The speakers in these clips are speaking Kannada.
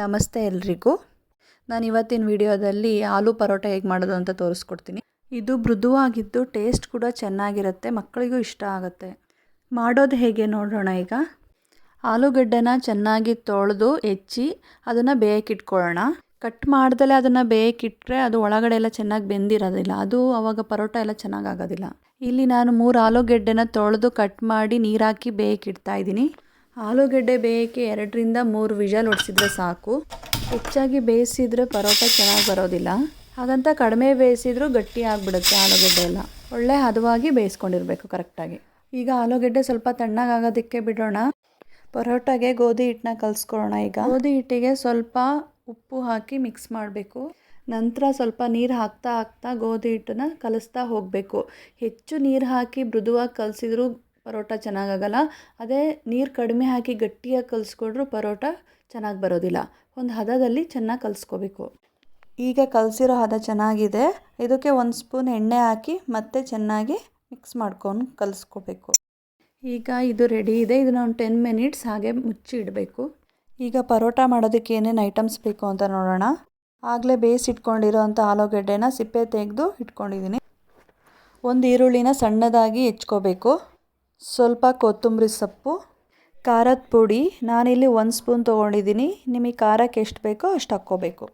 ನಮಸ್ತೆ ಎಲ್ರಿಗೂ. ನಾನು ಇವತ್ತಿನ ವಿಡಿಯೋದಲ್ಲಿ ಆಲೂ ಪರೋಟ ಹೇಗೆ ಮಾಡೋದು ಅಂತ ತೋರಿಸ್ಕೊಡ್ತೀನಿ. ಇದು ಮೃದುವಾಗಿದ್ದು ಟೇಸ್ಟ್ ಕೂಡ ಚೆನ್ನಾಗಿರುತ್ತೆ, ಮಕ್ಕಳಿಗೂ ಇಷ್ಟ ಆಗುತ್ತೆ. ಮಾಡೋದು ಹೇಗೆ ನೋಡೋಣ ಈಗ. ಆಲೂಗಡ್ಡೆನ ಚೆನ್ನಾಗಿ ತೊಳೆದು ಹೆಚ್ಚಿ ಅದನ್ನು ಬೇಯಕ್ಕಿಟ್ಕೊಳ್ಳೋಣ ಕಟ್ ಮಾಡ್ದಲೇ ಅದನ್ನು ಬೇಯಕ್ಕಿಟ್ರೆ ಅದು ಒಳಗಡೆ ಎಲ್ಲ ಚೆನ್ನಾಗಿ ಬೆಂದಿರೋದಿಲ್ಲ, ಅದು ಅವಾಗ ಪರೋಟ ಎಲ್ಲ ಚೆನ್ನಾಗಿ ಆಗೋದಿಲ್ಲ. ಇಲ್ಲಿ ನಾನು ಮೂರು ಆಲೂಗೆಡ್ಡೆನ ತೊಳೆದು ಕಟ್ ಮಾಡಿ ನೀರಾಕಿ ಬೇಯಕ್ಕಿಡ್ತಾ ಇದ್ದೀನಿ. ಆಲೂಗೆಡ್ಡೆ ಬೇಯಕ್ಕೆ ಎರಡರಿಂದ ಮೂರು ವಿಜಲ್ ಹೊಡ್ಸಿದ್ರೆ ಸಾಕು. ಹೆಚ್ಚಾಗಿ ಬೇಯಿಸಿದ್ರೆ ಪರೋಟ ಚೆನ್ನಾಗಿ ಬರೋದಿಲ್ಲ. ಹಾಗಂತ ಕಡಿಮೆ ಬೇಯಿಸಿದ್ರೂ ಗಟ್ಟಿ ಆಗಿಬಿಡುತ್ತೆ ಆಲೂಗೆಡ್ಡೆ ಎಲ್ಲ. ಒಳ್ಳೆ ಹದವಾಗಿ ಬೇಯಿಸ್ಕೊಂಡಿರಬೇಕು ಕರೆಕ್ಟಾಗಿ ಈಗ ಆಲೂಗೆಡ್ಡೆ ಸ್ವಲ್ಪ ತಣ್ಣಗಾಗೋದಕ್ಕೆ ಬಿಡೋಣ. ಪರೋಟಾಗೆ ಗೋಧಿ ಹಿಟ್ಟನ್ನ ಕಲಿಸ್ಕೊಳ್ಳೋಣ ಈಗ. ಗೋಧಿ ಹಿಟ್ಟಿಗೆ ಸ್ವಲ್ಪ ಉಪ್ಪು ಹಾಕಿ ಮಿಕ್ಸ್ ಮಾಡಬೇಕು. ನಂತರ ಸ್ವಲ್ಪ ನೀರು ಹಾಕ್ತಾ ಹಾಕ್ತಾ ಗೋಧಿ ಹಿಟ್ಟನ್ನ ಕಲಿಸ್ತಾ ಹೋಗಬೇಕು. ಹೆಚ್ಚು ನೀರು ಹಾಕಿ ಮೃದುವಾಗಿ ಕಲಸಿದ್ರೂ ಪರೋಟ ಚೆನ್ನಾಗಾಗಲ್ಲ. ಅದೇ ನೀರು ಕಡಿಮೆ ಹಾಕಿ ಗಟ್ಟಿಯಾಗಿ ಕಲಿಸ್ಕೊಂಡ್ರೂ ಪರೋಟ ಚೆನ್ನಾಗಿ ಬರೋದಿಲ್ಲ. ಒಂದು ಹದದಲ್ಲಿ ಚೆನ್ನಾಗಿ ಕಲಿಸ್ಕೋಬೇಕು. ಈಗ ಕಲಸಿರೋ ಹದ ಚೆನ್ನಾಗಿದೆ. ಇದಕ್ಕೆ ಒಂದು ಸ್ಪೂನ್ ಎಣ್ಣೆ ಹಾಕಿ ಮತ್ತೆ ಚೆನ್ನಾಗಿ ಮಿಕ್ಸ್ ಮಾಡ್ಕೊಂಡು ಕಲಿಸ್ಕೋಬೇಕು. ಈಗ ಇದು ರೆಡಿ ಇದೆ. ಇದನ್ನ ಒಂದು ಟೆನ್ ಮಿನಿಟ್ಸ್ ಹಾಗೆ ಮುಚ್ಚಿ ಇಡಬೇಕು. ಈಗ ಪರೋಟ ಮಾಡೋದಕ್ಕೆ ಏನೇನು ಐಟಮ್ಸ್ ಬೇಕು ಅಂತ ನೋಡೋಣ. ಆಗಲೇ ಬೇಯಿಸಿಟ್ಕೊಂಡಿರೋ ಅಂಥ ಆಲೂಗಡ್ಡೆನ ಸಿಪ್ಪೆ ತೆಗೆದು ಇಟ್ಕೊಂಡಿದ್ದೀನಿ ಒಂದು ಈರುಳ್ಳಿನ ಸಣ್ಣದಾಗಿ ಹೆಚ್ಕೋಬೇಕು. ಸ್ವಲ್ಪ ಕೊತ್ತಂಬರಿ ಸೊಪ್ಪು, ಖಾರದ ಪುಡಿ. ನಾನಿಲ್ಲಿ ಒಂದು ಸ್ಪೂನ್ ತೊಗೊಂಡಿದ್ದೀನಿ. ನಿಮಗೆ ಖಾರಕ್ಕೆ ಎಷ್ಟು ಬೇಕೋ ಅಷ್ಟು ಹಾಕ್ಕೋಬೇಕು.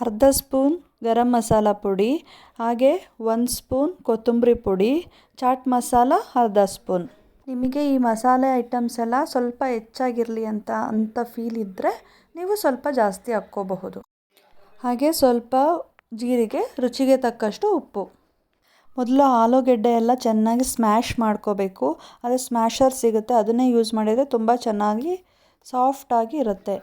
ಅರ್ಧ ಸ್ಪೂನ್ ಗರಂ ಮಸಾಲ ಪುಡಿ, ಹಾಗೆ ಒಂದು ಸ್ಪೂನ್ ಕೊತ್ತಂಬರಿ ಪುಡಿ, ಚಾಟ್ ಮಸಾಲ ಅರ್ಧ ಸ್ಪೂನ್. ನಿಮಗೆ ಈ ಮಸಾಲೆ ಐಟಮ್ಸ್ ಎಲ್ಲ ಸ್ವಲ್ಪ ಹೆಚ್ಚಾಗಿರಲಿ ಅಂತ ಅಂತ ಫೀಲ್ ಇದ್ದರೆ ನೀವು ಸ್ವಲ್ಪ ಜಾಸ್ತಿ ಹಾಕ್ಕೋಬಹುದು. ಹಾಗೆ ಸ್ವಲ್ಪ ಜೀರಿಗೆ, ರುಚಿಗೆ ತಕ್ಕಷ್ಟು ಉಪ್ಪು. ಮೊದಲು ಆಲೂಗೆಡ್ಡೆ ಎಲ್ಲ ಚೆನ್ನಾಗಿ ಸ್ಮ್ಯಾಶ್ ಮಾಡ್ಕೋಬೇಕು. ಅದು ಸ್ಮ್ಯಾಷರ್ ಸಿಗುತ್ತೆ. ಅದನ್ನೇ ಯೂಸ್ ಮಾಡಿದರೆ ತುಂಬ ಚೆನ್ನಾಗಿ ಸಾಫ್ಟಾಗಿ ಇರುತ್ತೆ.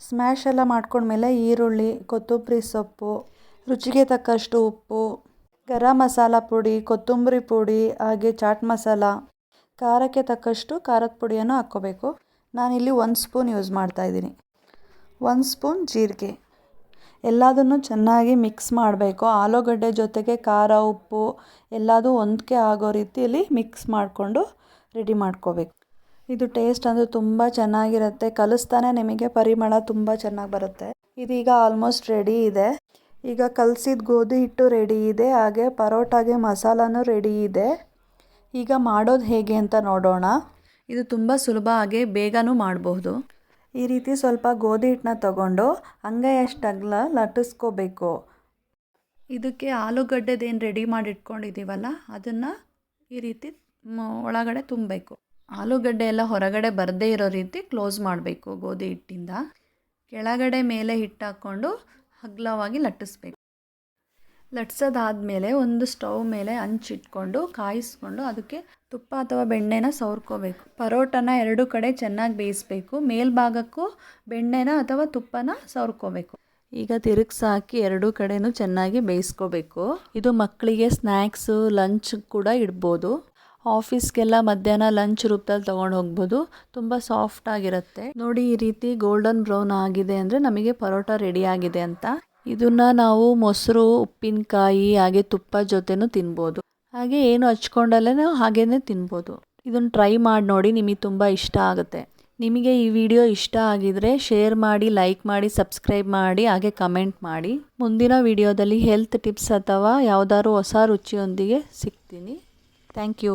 ಸ್ಮ್ಯಾಶ್ ಎಲ್ಲ ಮಾಡ್ಕೊಂಡ್ಮೇಲೆ ಈರುಳ್ಳಿ, ಕೊತ್ತಂಬರಿ ಸೊಪ್ಪು, ರುಚಿಗೆ ತಕ್ಕಷ್ಟು ಉಪ್ಪು, ಗರಂ ಮಸಾಲ ಪುಡಿ, ಕೊತ್ತಂಬರಿ ಪುಡಿ, ಹಾಗೆ ಚಾಟ್ ಮಸಾಲ, ಖಾರಕ್ಕೆ ತಕ್ಕಷ್ಟು ಖಾರದ ಪುಡಿಯನ್ನು ಹಾಕ್ಕೋಬೇಕು. ನಾನಿಲ್ಲಿ ಒಂದು ಸ್ಪೂನ್ ಯೂಸ್ ಮಾಡ್ತಾಯಿದ್ದೀನಿ ಒಂದು ಸ್ಪೂನ್ ಜೀರಿಗೆ. ಎಲ್ಲದನ್ನು ಚೆನ್ನಾಗಿ ಮಿಕ್ಸ್ ಮಾಡಬೇಕು. ಆಲೂಗಡ್ಡೆ ಜೊತೆಗೆ ಖಾರ, ಉಪ್ಪು ಎಲ್ಲದೂ ಹೊಂದ್ಕೆ ಆಗೋ ರೀತಿಯಲ್ಲಿ ಮಿಕ್ಸ್ ಮಾಡಿಕೊಂಡು ರೆಡಿ ಮಾಡ್ಕೋಬೇಕು. ಇದು ಟೇಸ್ಟ್ ಅಂದರೆ ತುಂಬ ಚೆನ್ನಾಗಿರುತ್ತೆ. ಕಲಿಸ್ತಾನೆ ನಿಮಗೆ ಪರಿಮಳ ತುಂಬ ಚೆನ್ನಾಗಿ ಬರುತ್ತೆ. ಇದೀಗ ಆಲ್ಮೋಸ್ಟ್ ರೆಡಿ ಇದೆ. ಈಗ ಕಲಸಿದ ಗೋಧಿ ಹಿಟ್ಟು ರೆಡಿ ಇದೆ. ಹಾಗೆ ಪರೋಟಾಗೆ ಮಸಾಲನೂ ರೆಡಿ ಇದೆ. ಈಗ ಮಾಡೋದು ಹೇಗೆ ಅಂತ ನೋಡೋಣ. ಇದು ತುಂಬ ಸುಲಭ ಹಾಗೆ ಬೇಗನೂ ಮಾಡಬಹುದು. ಈ ರೀತಿ ಸ್ವಲ್ಪ ಗೋಧಿ ಹಿಟ್ಟನ್ನ ತಗೊಂಡು ಅಷ್ಟು ಅಗಲ ಲಟ್ಟಿಸ್ಕೋಬೇಕು. ಇದಕ್ಕೆ ಆಲೂಗಡ್ಡೆದೇನು ರೆಡಿ ಮಾಡಿ ಇಟ್ಕೊಂಡಿದ್ದೀವಲ್ಲ ಅದನ್ನು ಈ ರೀತಿ ಒಳಗಡೆ ತುಂಬಬೇಕು. ಆಲೂಗಡ್ಡೆ ಎಲ್ಲ ಹೊರಗಡೆ ಬರದೇ ಇರೋ ರೀತಿ ಕ್ಲೋಸ್ ಮಾಡಬೇಕು ಗೋಧಿ ಹಿಟ್ಟಿಂದ. ಕೆಳಗಡೆ ಮೇಲೆ ಹಿಟ್ಟು ಹಾಕ್ಕೊಂಡು ಅಗಲವಾಗಿ ಲಟ್ಟಿಸ್ಬೇಕು. ಲಟ್ಸೋದಾದಮೇಲೆ ಒಂದು ಸ್ಟವ್ ಮೇಲೆ ಹಂಚಿಟ್ಕೊಂಡು ಕಾಯಿಸ್ಕೊಂಡು ಅದಕ್ಕೆ ತುಪ್ಪ ಅಥವಾ ಬೆಣ್ಣೆನ ಸವರ್ಕೋಬೇಕು. ಪರೋಟನ ಎರಡು ಕಡೆ ಚೆನ್ನಾಗಿ ಬೇಯಿಸ್ಬೇಕು. ಮೇಲ್ಭಾಗಕ್ಕೂ ಬೆಣ್ಣೆನ ಅಥವಾ ತುಪ್ಪನ ಸವರ್ಕೋಬೇಕು. ಈಗ ತಿರುಗ್ಸಾಕಿ ಎರಡೂ ಕಡೆನೂ ಚೆನ್ನಾಗಿ ಬೇಯಿಸ್ಕೋಬೇಕು. ಇದು ಮಕ್ಕಳಿಗೆ ಸ್ನ್ಯಾಕ್ಸು ಲಂಚ್ ಕೂಡ ಇಡ್ಬೋದು. ಆಫೀಸ್ಗೆಲ್ಲ ಮಧ್ಯಾಹ್ನ ಲಂಚ್ ರೂಪದಲ್ಲಿ ತೊಗೊಂಡು ಹೋಗ್ಬೋದು. ತುಂಬ ಸಾಫ್ಟ್ ಆಗಿರುತ್ತೆ. ನೋಡಿ ಈ ರೀತಿ ಗೋಲ್ಡನ್ ಬ್ರೌನ್ ಆಗಿದೆ ಅಂದರೆ ನಮಗೆ ಪರೋಟ ರೆಡಿ ಆಗಿದೆ ಅಂತ. ಇದನ್ನ ನಾವು ಮೊಸರು, ಉಪ್ಪಿನಕಾಯಿ, ಹಾಗೆ ತುಪ್ಪ ಜೊತೆನೂ ತಿನ್ಬೋದು. ಹಾಗೆ ಏನು ಹಚ್ಕೊಂಡಲ್ಲೇ ಹಾಗೇ ತಿನ್ಬೋದು. ಇದನ್ನು ಟ್ರೈ ಮಾಡಿ ನೋಡಿ ನಿಮಗೆ ತುಂಬ ಇಷ್ಟ ಆಗುತ್ತೆ. ನಿಮಗೆ ಈ ವಿಡಿಯೋ ಇಷ್ಟ ಆಗಿದ್ರೆ ಶೇರ್ ಮಾಡಿ ಲೈಕ್ ಮಾಡಿ ಸಬ್ಸ್ಕ್ರೈಬ್ ಮಾಡಿ, ಹಾಗೆ ಕಮೆಂಟ್ ಮಾಡಿ. ಮುಂದಿನ ವಿಡಿಯೋದಲ್ಲಿ ಹೆಲ್ತ್ ಟಿಪ್ಸ್ ಅಥವಾ ಯಾವುದಾದ್ರು ಹೊಸ ರುಚಿಯೊಂದಿಗೆ ಸಿಗ್ತೀನಿ. Thank you